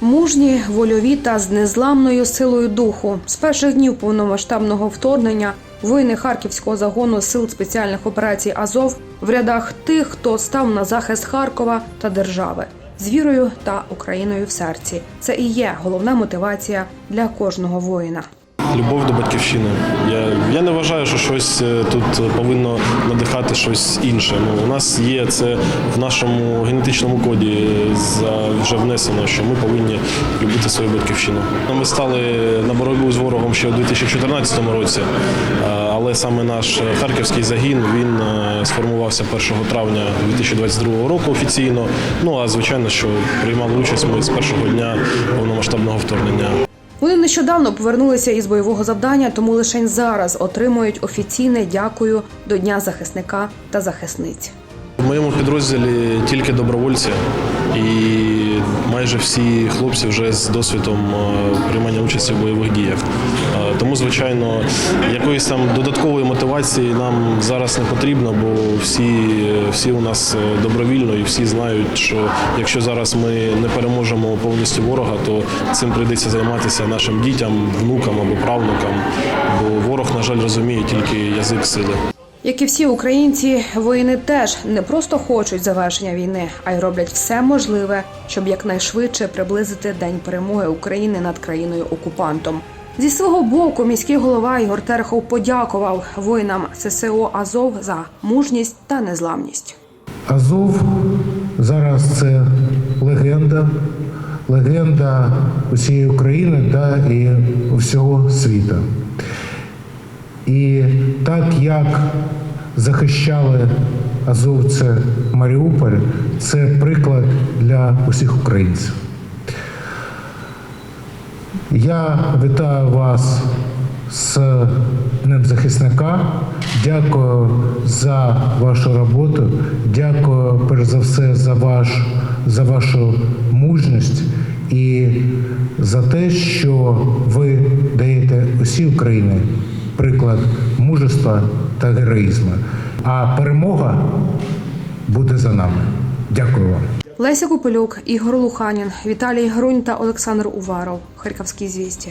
Мужні, вольові та з незламною силою духу. З перших днів повномасштабного вторгнення воїни харківського загону сил спеціальних операцій Азов в рядах тих, хто став на захист Харкова та держави з вірою та Україною в серці. Це і є головна мотивація для кожного воїна. Любов до батьківщини. Я, я не вважаю, що щось е, тут повинно надихати щось інше. Ну, у нас є це в нашому генетичному коді е, за- вже внесено, що ми повинні любити свою батьківщину. Ми стали на боротьбу з ворогом ще у 2014 році, але саме наш харківський загін він сформувався 1 травня 2022 року офіційно. Ну а звичайно, що приймали участь ми з першого дня повномасштабного вторгнення. Вони нещодавно повернулися із бойового завдання, тому лише зараз отримують офіційне дякую до Дня захисника та захисниць. В моєму підрозділі тільки добровольці, і майже всі хлопці вже з досвідом е, приймання участі в бойових діях. Е, Тому, звичайно, якоїсь там додаткової мотивації нам зараз не потрібно, бо всі, всі у нас е, добровільно і всі знають, що якщо зараз ми не переможемо повністю ворога, то цим прийдеться займатися нашим дітям, внукам або правнукам. Бо ворог, на жаль, розуміє тільки язик сили. Як і всі українці, воїни теж не просто хочуть завершення війни, а й роблять все можливе, щоб якнайшвидше приблизити день перемоги України над країною окупантом. Зі свого боку, міський голова Ігор Терехов подякував воїнам ССО Азов за мужність та незламність. Азов зараз це легенда, легенда усієї України та і всього світу. І так як захищали азовці Маріуполь, це приклад для усіх українців. Я вітаю вас з Днем захисника. Дякую за вашу роботу. Дякую перш за все за ваш за вашу мужність і за те, що ви даєте усій Україні приклад мужества та героїзму. А перемога буде за нами. Дякую вам. Леся Купелюк, Ігор Луханін, Віталій Грунь та Олександр Уваров. Харківські звістя.